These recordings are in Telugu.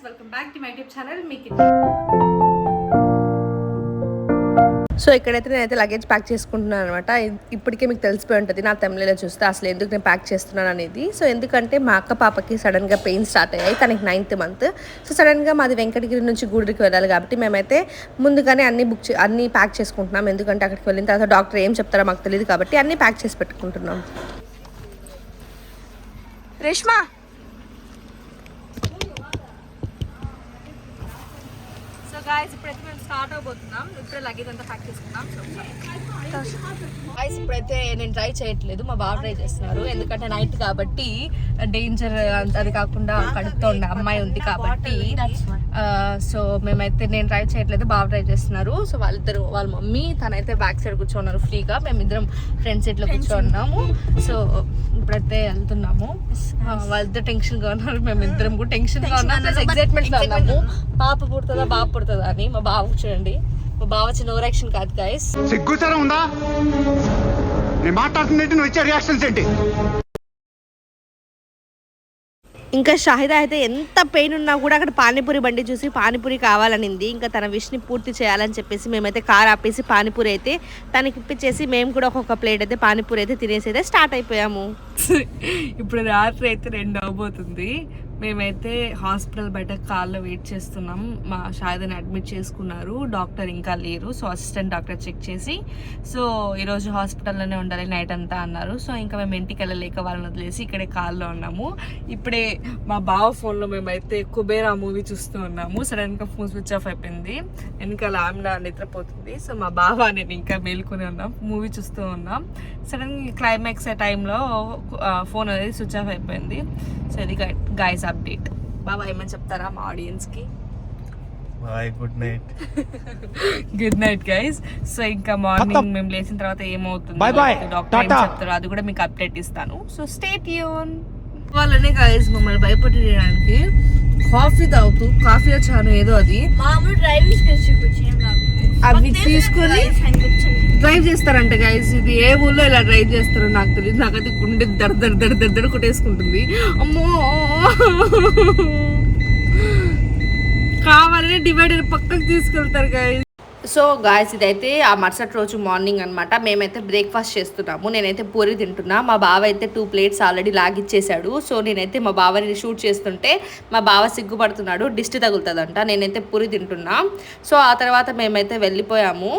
Friends welcome back to my YouTube channel. మీకు సో ఇక్కడైతే నేనైతే లగేజ్ ప్యాక్ చేసుకుంటున్నాను అనమాట. ఇప్పటికే మీకు తెలిసిపోయి ఉంటుంది నా తమిళలో చూస్తే అసలు ఎందుకు నేను ప్యాక్ చేస్తున్నాను అనేది. సో ఎందుకంటే మా అక్క పాపకి సడన్గా పెయిన్ స్టార్ట్ అయ్యాయి తనకి నైన్త్ మంత్ సో సడన్గా మాది వెంకటగిరి నుంచి గూడూరుకి వెళ్ళాలి కాబట్టి మేమైతే ముందుగానే అన్ని బుక్ చే అన్ని ప్యాక్ చేసుకుంటున్నాం. ఎందుకంటే అక్కడికి వెళ్ళిన తర్వాత డాక్టర్ ఏం చెప్తారో మాకు తెలియదు కాబట్టి అన్ని ప్యాక్ చేసి పెట్టుకుంటున్నాం. రేష్మా గాయస్ ఇప్పుడైతే మేము స్టార్ట్ అవబోతున్నాం. ఇప్పుడే లగేజ్ అంతా ప్యాక్ చేసుకున్నాం. గాయస్ ఇప్పుడైతే నేను ట్రై చేయట్లేదు. మా బావ ట్రై చేస్తున్నారు. ఎందుకంటే నైట్ కాబట్టి డేంజర్ అది కాకుండా కడుపుతో ఉన్న అమ్మాయి ఉంది కాబట్టి సో మేమైతే నేను ట్రై చేయట్లేదు. బావ ట్రై చేస్తున్నారు. సో వాళ్ళిద్దరు వాళ్ళ మమ్మీ తనైతే బ్యాక్ సైడ్ కూర్చోన్నారు ఫ్రీగా. మేమిద్దరం ఫ్రంట్ సీట్లో కూర్చోన్నాము. సో ఇప్పుడైతే వెళ్తున్నాము. వాళ్ళిద్దరు టెన్షన్గా ఉన్నారు. మేమిద్దరం కూడా టెన్షన్గా ఉన్నాం ఎక్సైట్మెంట్గా ఉన్నాము. పాప పుడుతుందా బాబు పుడుతుందా? అని మా బావ చూడండి. మా బావ చిన్న ఓవర్ యాక్షన్ కాదు గాయస్ సిగ్గుతరం ఉందా? నేను మాట్లాడుతుందంటే నువ్వు ఇచ్చే రియాక్షన్స్ ఏంటి? ఇంకా షాహిదా అయితే ఎంత పెయిన్ ఉన్నా కూడా అక్కడ పానీపూరి బండి చూసి పానీపూరి కావాలనింది. ఇంకా తన విష్ని పూర్తి చేయాలని చెప్పేసి మేమైతే కార్ ఆపేసి పానీపూరి అయితే తనకి ఇప్పించేసి మేము కూడా ఒక్కొక్క ప్లేట్ అయితే పానీపూరి అయితే తినేసి అయితే స్టార్ట్ అయిపోయాము. ఇప్పుడు రాత్రి అయితే రెండు అవబోతుంది. మేమైతే హాస్పిటల్ బయట కార్లో వెయిట్ చేస్తున్నాం. మా షాయిదని అడ్మిట్ చేసుకున్నారు. డాక్టర్ ఇంకా లేరు. సో అసిస్టెంట్ డాక్టర్ చెక్ చేసి సో ఈరోజు హాస్పిటల్లోనే ఉండాలి నైట్ అంతా అన్నారు. సో ఇంకా మేము ఇంటికి వెళ్ళలేక వాళ్ళని వదిలేసి ఇక్కడే కార్లో ఉన్నాము. ఇప్పుడే మా బావ ఫోన్లో మేమైతే కుబేరా మూవీ చూస్తూ ఉన్నాము. సడన్గా ఫోన్ స్విచ్ ఆఫ్ అయిపోయింది. వెనకాల ఆమె నిద్రపోతుంది. సో మా బావ నేను ఇంకా మేల్కొని ఉన్నాం. మూవీ చూస్తూ ఉన్నాం. సడన్ క్లైమాక్స్ టైంలో ఫోన్ అనేది స్విచ్ ఆఫ్ అయిపోయింది. సో ఇది గైస్ అప్డేట్. బాబా ఏమని చెప్తారా మా ఆడియన్స్కి? Hi good night. Good night guys. So ఇంకా మార్నింగ్ మేము లేచిన తర్వాత ఏమవుతుంది. డాక్టర్ ఏం. చెప్తారో అది కూడా మీకు అప్డేట్ ఇస్తాను. సో స్టే ట్యూన్ వాళ్ళనే గైస్ మమ్మల్ని భయపెట్టడానికి కాఫీ తాగుతూ కాఫీ వచ్చాను ఏదో అది. మామూలు డ్రైవింగ్ స్కిల్స్ చూపించేం అవి తీసుకొని డ్రైవ్ చేస్తారంట గైస్ ఇది ఏ ఊళ్ళో ఇలా డ్రైవ్ చేస్తారో నాకు తెలియదు నాకైతే గుండె దర్ దర్ దర్ దర్ దర్ కొట్టేసుకుంటుంది. అమ్మో! కావాలని డివైడర్ పక్కకు తీసుకెళ్తారు గైస్ సో గాయస్ ఇదైతే ఆ మరుసటి రోజు మార్నింగ్ అనమాట మేమైతే బ్రేక్ఫాస్ట్ చేస్తున్నాము. నేనైతే పూరి తింటున్నా. మా బావ అయితే టూ ప్లేట్స్ ఆల్రెడీ లాగిచ్చేసాడు. సో నేనైతే మా బావని షూట్ చేస్తుంటే మా బావ సిగ్గుపడుతున్నాడు. డిస్ట్ తగులుతుందంట. నేనైతే పూరి తింటున్నా. సో ఆ తర్వాత మేమైతే వెళ్ళిపోయాము.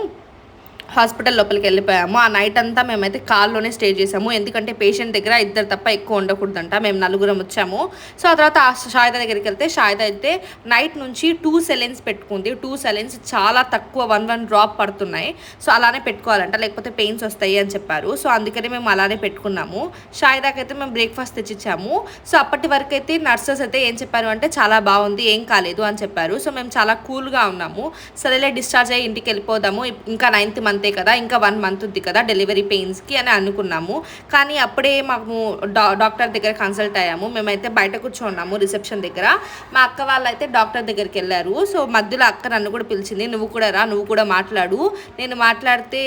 హాస్పిటల్ లోపలికి వెళ్ళిపోయాము. ఆ నైట్ అంతా మేమైతే కార్లోనే స్టే చేసాము. ఎందుకంటే పేషెంట్ దగ్గర ఇద్దరు తప్ప ఎక్కువ ఉండకూడదంట. మేము నలుగురం వచ్చాము. సో ఆ తర్వాత షాయిద షాయిదా దగ్గరికి వెళ్తే షాయిదా అయితే నైట్ నుంచి టూ సెలెన్స్ పెట్టుకుంది. టూ సెలెన్స్ చాలా తక్కువ వన్ వన్ డ్రాప్ పడుతున్నాయి. సో అలానే పెట్టుకోవాలంట. లేకపోతే పెయిన్స్ వస్తాయి అని చెప్పారు. సో అందుకని మేము అలానే పెట్టుకున్నాము. షాయిదాకైతే అయితే మేము బ్రేక్ఫాస్ట్ తెచ్చిచ్చాము. సో అప్పటి వరకు అయితే నర్సెస్ అయితే ఏం చెప్పారు అంటే చాలా బాగుంది ఏం కాలేదు అని చెప్పారు. సో మేము చాలా కూల్గా ఉన్నాము. సరేలే డిశ్చార్జ్ అయ్యి ఇంటికి వెళ్ళిపోదాము. ఇంకా నైన్త్ మంత్ కదా ఇంకా వన్ మంత్ ఉంది కదా డెలివరీ పెయిన్స్కి అని అనుకున్నాము. కానీ అప్పుడే మాకు డా డాక్టర్ దగ్గర కన్సల్ట్ అయ్యాము. మేమైతే బయట కూర్చోన్నాము రిసెప్షన్ దగ్గర. మా అక్క వాళ్ళైతే డాక్టర్ దగ్గరికి వెళ్ళారు. సో మధ్యలో అక్క నన్ను కూడా పిలిచింది నువ్వు కూడా రా నువ్వు కూడా మాట్లాడు. నేను మాట్లాడితే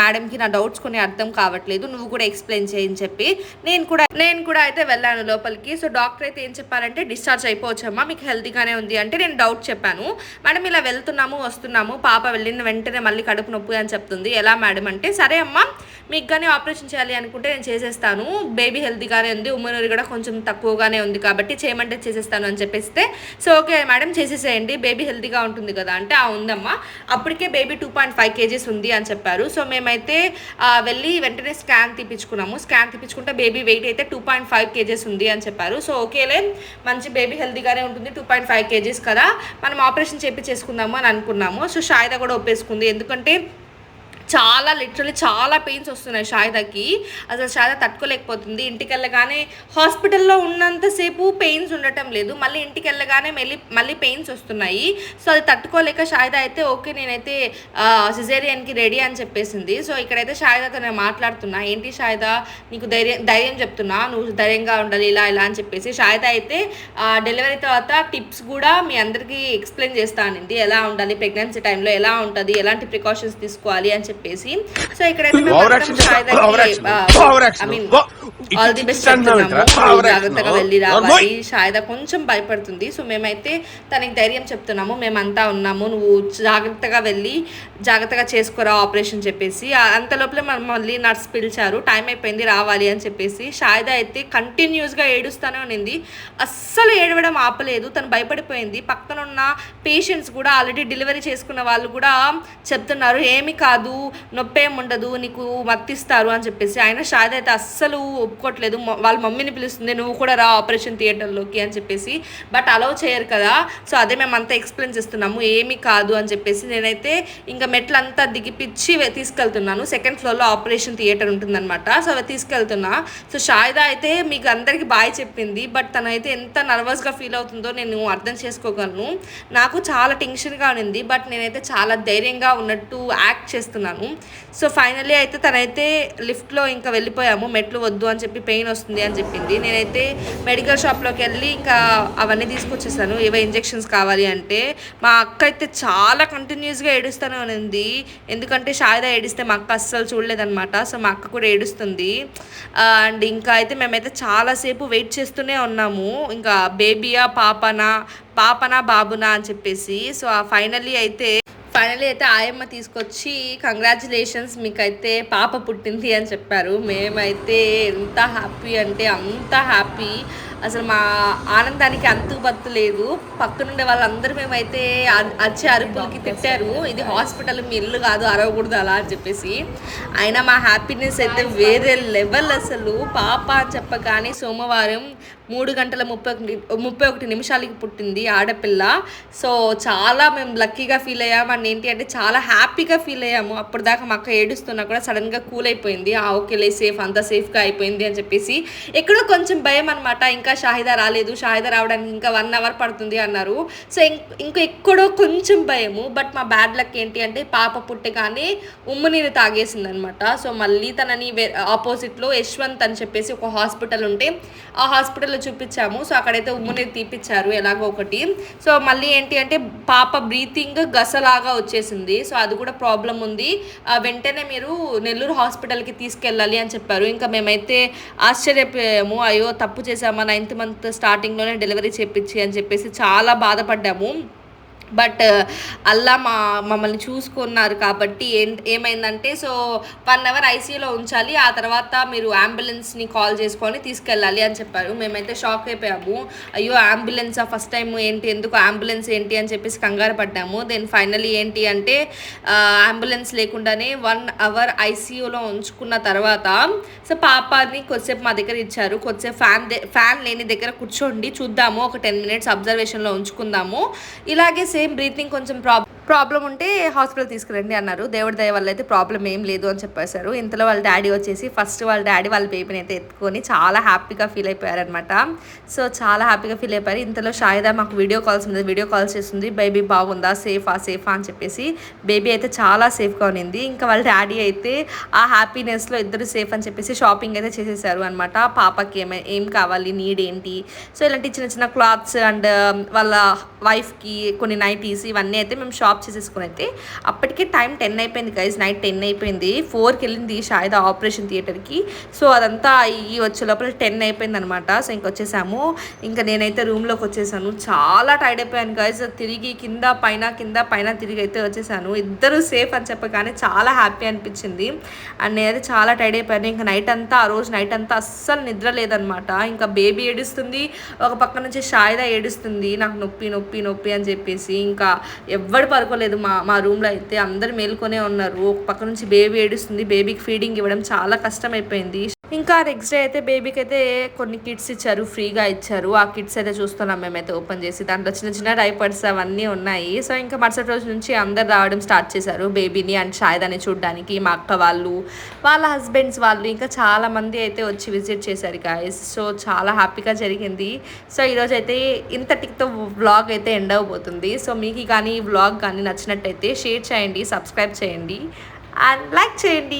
మేడంకి నా డౌట్స్ కొన్ని అర్థం కావట్లేదు నువ్వు కూడా ఎక్స్ప్లెయిన్ చేయని చెప్పి నేను కూడా నేను కూడా అయితే వెళ్ళాను లోపలికి. సో డాక్టర్ అయితే ఏం చెప్పారంటే డిశ్చార్జ్ అయిపోవచ్చమ్మా మీకు హెల్తీగానే ఉంది అంటే నేను డౌట్ చెప్పాను. మేడం ఇలా వెళ్తున్నాము వస్తున్నాము పాప వెళ్ళిన వెంటనే మళ్ళీ కడుపు నొప్పి అని చెప్తుంది ఎలా మేడం అంటే సరే అమ్మా మీకు కానీ ఆపరేషన్ చేయాలి అనుకుంటే నేను చేసేస్తాను. బేబీ హెల్తీగానే ఉంది ఉమ్మనూరి కూడా కొంచెం తక్కువగానే ఉంది కాబట్టి చేయమంటే చేసేస్తాను అని చెప్పేస్తే సో ఓకే మేడం చేసేసేయండి. బేబీ హెల్తీగా ఉంటుంది కదా అంటే ఆ ఉందమ్మా. అప్పటికే baby two point five KGs ఉంది అని చెప్పారు. సో మేమైతే వెళ్ళి వెంటనే స్కాన్ తీపించుకున్నాము స్కాన్ తీపించుకుంటే బేబీ వెయిట్ అయితే టూ పాయింట్ ఫైవ్ కేజెస్ ఉంది అని చెప్పారు. సో ఓకేలే మంచి బేబీ హెల్తీగానే ఉంటుంది టూ పాయింట్ ఫైవ్ కేజీస్ కదా. మనం ఆపరేషన్ చేపించేసుకుందాము అని అనుకున్నాము. సో షాయిదా కూడా ఒప్పేసుకుంది. ఎందుకంటే చాలా లిటరలీ చాలా పెయిన్స్ వస్తున్నాయి షాయిదాకి. అసలు షాయిదా తట్టుకోలేకపోతుంది. ఇంటికి వెళ్ళగానే హాస్పిటల్లో ఉన్నంతసేపు పెయిన్స్ ఉండటం లేదు. మళ్ళీ ఇంటికి వెళ్ళగానే మళ్ళీ మళ్ళీ పెయిన్స్ వస్తున్నాయి. సో అది తట్టుకోలేక షాయిదా అయితే ఓకే నేనైతే సిజేరియన్కి రెడీ అని చెప్పేసింది. సో ఇక్కడైతే షాయిదాతో నేను మాట్లాడుతున్నా. ఏంటి షాయిదా నీకు ధైర్యం ధైర్యం చెప్తున్నా? నువ్వు ధైర్యంగా ఉండాలి ఇలా ఇలా అని చెప్పేసి షాయిదా అయితే డెలివరీ తర్వాత టిప్స్ కూడా మీ అందరికీ ఎక్స్ప్లెయిన్ చేస్తా అనింది. ఎలా ఉండాలి ప్రెగ్నెన్సీ టైంలో ఎలా ఉంటుంది ఎలాంటి ప్రికాషన్స్ తీసుకోవాలి అని చెప్పి చెప్పేసి. సో ఇక్కడైతే ఆల్ ది బెస్ట్ చెప్తున్నాము. జాగ్రత్తగా వెళ్ళి రావాలి. షాయిదా కొంచెం భయపడుతుంది. సో మేమైతే తనకి ధైర్యం చెప్తున్నాము. మేమంతా ఉన్నాము. నువ్వు జాగ్రత్తగా వెళ్ళి జాగ్రత్తగా చేసుకోరా ఆపరేషన్ చెప్పేసి. అంత లోపల మనం మళ్ళీ నర్స్ పిలిచారు. టైం అయిపోయింది రావాలి అని చెప్పేసి. షాయిదా అయితే కంటిన్యూస్గా ఏడుస్తూనే ఉన్నింది అస్సలు ఏడవడం ఆపలేదు. తను భయపడిపోయింది. పక్కన ఉన్న పేషెంట్స్ కూడా ఆల్రెడీ డెలివరీ చేసుకున్న వాళ్ళు కూడా చెప్తున్నారు. ఏమి కాదు. నొప్పి ఏమి ఉండదు నీకు మత్తిస్తారు అని చెప్పేసి ఆయన షాద్ అయితే అస్సలు ఒప్పుకోవట్లేదు వాళ్ళ మమ్మీని పిలుస్తుంది నువ్వు కూడా రా ఆపరేషన్ థియేటర్లోకి అని చెప్పేసి. బట్ అలౌ చేయరు కదా. సో అదే మేము అంతా ఎక్స్ప్లెయిన్ చేస్తున్నాము ఏమీ కాదు అని చెప్పేసి. నేనైతే ఇంకా మెట్లంతా దిగిపిచ్చి తీసుకెళ్తున్నాను. సెకండ్ ఫ్లోర్లో ఆపరేషన్ థియేటర్ ఉంటుందన్నమాట. సో అవి తీసుకెళ్తున్నా. సో షాయిదా అయితే మీకు అందరికీ బాయ్ చెప్పింది. బట్ తనైతే ఎంత నర్వస్గా ఫీల్ అవుతుందో నేను అర్థం చేసుకోగలను. నాకు చాలా టెన్షన్గా ఉంది బట్ నేనైతే చాలా ధైర్యంగా ఉన్నట్టు యాక్ట్ చేస్తున్నాను. సో ఫైనలీ అయితే తనైతే లిఫ్ట్లో ఇంకా వెళ్ళిపోయాము. మెట్లు వద్దు అని చెప్పి పెయిన్ వస్తుంది అని చెప్పింది. నేనైతే మెడికల్ షాప్లోకి వెళ్ళి ఇంకా అవన్నీ తీసుకొచ్చేసాను. ఏవో ఇంజెక్షన్స్ కావాలి అంటే మా అక్క అయితే చాలా కంటిన్యూస్గా ఏడుస్తూనే ఉంది. ఎందుకంటే షాయిదా ఏడిస్తే మా అక్క అస్సలు చూడలేదన్నమాట. సో మా అక్క కూడా ఏడుస్తుంది. అండ్ ఇంకా అయితే మేమైతే చాలాసేపు వెయిట్ చేస్తూనే ఉన్నాము. ఇంకా బేబీయా పాపనా పాపనా బాబునా అని చెప్పేసి. సో ఫైనల్లీ అయితే ఫైనలీ అయితే ఆయమ్మ తీసుకొచ్చి కంగ్రాచులేషన్స్ మీకైతే పాప పుట్టింది అని చెప్పారు. మేమైతే ఎంత హ్యాపీ అంటే అంత హ్యాపీ అసలు మా ఆనందానికి అంతు బత్తు లేదు. పక్కనుండే వాళ్ళందరూ మేమైతే వచ్చే అరుపులకి తిట్టారు. ఇది హాస్పిటల్ మీ ఇల్లు కాదు అరవకూడదు అలా అని చెప్పేసి. అయినా మా హ్యాపీనెస్ అయితే వేరే లెవెల్ అసలు. పాప అని చెప్పగానే సోమవారం మూడు గంటల ముప్పై ముప్పై ఒకటి నిమిషాలకి పుట్టింది ఆడపిల్ల. సో చాలా మేము లక్కీగా ఫీల్ అయ్యాము. అండ్ ఏంటి అంటే చాలా హ్యాపీగా ఫీల్ అయ్యాము. అప్పుడు దాకా మా అక్క ఏడుస్తున్నా కూడా సడన్గా కూల్ అయిపోయింది. ఆ ఓకేలే సేఫ్ అంతా సేఫ్గా అయిపోయింది అని చెప్పేసి. ఎక్కడో కొంచెం భయం అనమాట ఇంకా షాహిదా రాలేదు షాహిదా రావడానికి ఇంకా వన్ అవర్ పడుతుంది అన్నారు. సో ఇంకా ఎక్కడో కొంచెం భయము బట్ మా బ్యాడ్ లక్ ఏంటి అంటే పాప పుట్టగానే ఉమ్ము నీరు తాగేసింది అనమాట సో మళ్ళీ తనని ఆపోజిట్లో యశ్వంత్ అని చెప్పేసి ఒక హాస్పిటల్ ఉంటే ఆ హాస్పిటల్లో చూపించాము. సో అక్కడైతే ఉమ్ము నీరు తీపిచ్చారు ఎలాగో ఒకటి. సో మళ్ళీ ఏంటి అంటే పాప బ్రీతింగ్ గసలాగా వచ్చేసింది. సో అది కూడా ప్రాబ్లం ఉంది. వెంటనే మీరు నెల్లూరు హాస్పిటల్కి తీసుకెళ్ళాలి అని చెప్పారు. ఇంకా మేమైతే ఆశ్చర్యపోయాము. అయ్యో తప్పు చేశామని నైన్త్ మంత్ స్టార్టింగ్లోనే డెలివరీ చేపించి అని చెప్పేసి చాలా బాధపడ్డాము. బట్ uh, అల్లా మా మమ్మల్ని చూసుకున్నారు కాబట్టి ఏం ఏమైందంటే సో వన్ అవర్ ఐసీయూలో ఉంచాలి ఆ తర్వాత మీరు అంబులెన్స్ని కాల్ చేసుకొని తీసుకెళ్ళాలి అని చెప్పారు. మేమైతే షాక్ అయిపోయాము. అయ్యో అంబులెన్స్ ఫస్ట్ టైం ఏంటి ఎందుకు అంబులెన్స్ ఏంటి అని చెప్పేసి కంగారు పడ్డాము. దెన్ ఫైనలీ ఏంటి అంటే uh, అంబులెన్స్ లేకుండానే వన్ అవర్ ఐసీయూలో ఉంచుకున్న తర్వాత సో పాపని కొద్దిసేపు మా దగ్గర ఇచ్చారు. కొద్దిసేపు ఫ్యాన్ ఫ్యాన్ లేని దగ్గర కూర్చోండి చూద్దాము. ఒక టెన్ మినిట్స్ అబ్జర్వేషన్లో ఉంచుకుందాము. ఇలాగే సేమ్ బ్రీతింగ్ కొంచెం ప్రాబ్లం ప్రాబ్లం ఉంటే హాస్పిటల్ తీసుకురండి అన్నారు. దేవుడి దయ వల్ల అయితే ప్రాబ్లం ఏం లేదు అని చెప్పేశారు. ఇంతలో వాళ్ళ డాడీ వచ్చేసి ఫస్ట్ వాళ్ళ డాడీ వాళ్ళ బేబీని అయితే ఎత్తుకొని చాలా హ్యాపీగా ఫీల్ అయిపోయారనమాట సో చాలా హ్యాపీగా ఫీల్ అయిపోయారు. ఇంతలో షాయిదా మాకు వీడియో కాల్స్ మీద వీడియో కాల్స్ చేస్తుంది. బేబీ బాగుందా? సేఫా? సేఫా అని చెప్పేసి బేబీ అయితే చాలా సేఫ్గా ఉన్నింది. ఇంకా వాళ్ళ డాడీ అయితే ఆ హ్యాపీనెస్లో ఇద్దరు సేఫ్ అని చెప్పేసి షాపింగ్ అయితే చేసేసారు అనమాట పాపకి ఏమై ఏం కావాలి? నీడ్ ఏంటి? సో ఇలాంటి చిన్న చిన్న క్లాత్స్ అండ్ వాళ్ళ వైఫ్కి కొన్ని నైటీస్ ఇవన్నీ అయితే మేము షాప్ చేసేసుకుని అయితే అప్పటికే టైం టెన్ అయిపోయింది గైజ్ నైట్ టెన్ అయిపోయింది. ఫోర్కి వెళ్ళింది షాయిద ఆపరేషన్ థియేటర్కి సో అదంతా ఈ వచ్చే లోపల టెన్ అయిపోయింది అనమాట సో ఇంకొచ్చేసాము ఇంకా నేనైతే రూమ్లోకి వచ్చేసాను. చాలా టైర్డ్ అయిపోయాను గైజ్ తిరిగి కింద పైన కింద పైన తిరిగి అయితే వచ్చేసాను. ఇద్దరు సేఫ్ అని చెప్పగానే చాలా హ్యాపీ అనిపించింది. అండ్ నేనైతే చాలా టైర్డ్ అయిపోయాను. ఇంకా నైట్ అంతా ఆ రోజు నైట్ అంతా అస్సలు నిద్ర లేదనమాట ఇంకా బేబీ ఏడుస్తుంది. ఒక పక్క నుంచి షాయిదా ఏడుస్తుంది. నాకు నొప్పి నొప్పి నొప్పి అని చెప్పేసి ఇంకా ఎవ్వడు పడుకోలేదు మా మా రూమ్లో అయితే అందరు మేల్కొనే ఉన్నారు. ఒక పక్క నుంచి బేబీ ఏడుస్తుంది. బేబీకి ఫీడింగ్ ఇవ్వడం చాలా కష్టం అయిపోయింది ఇంకా నెక్స్ట్ డే అయితే బేబీకి అయితే కొన్ని కిట్స్ ఇచ్చారు ఫ్రీగా ఇచ్చారు. ఆ కిట్స్ అయితే చూస్తున్నాం మేమైతే ఓపెన్ చేసి. దాంట్లో చిన్న చిన్న డైపర్స్ అవన్నీ ఉన్నాయి. సో ఇంకా మరుసటి రోజు నుంచి అందరు రావడం స్టార్ట్ చేశారు బేబీని అండ్ షాయిదాని చూడడానికి మా అక్క వాళ్ళు వాళ్ళ హస్బెండ్స్ వాళ్ళు. ఇంకా చాలా మంది అయితే వచ్చి విజిట్ చేశారు గాయస్ సో చాలా హ్యాపీగా జరిగింది. సో ఈరోజు అయితే ఇంతటితో వ్లాగ్ అయితే ఎండ్ అవబోతుంది. సో మీకు కానీ ఈ వ్లాగ్ కానీ నచ్చినట్టయితే షేర్ చేయండి సబ్స్క్రైబ్ చేయండి. అండ్ లైక్ చేయండి.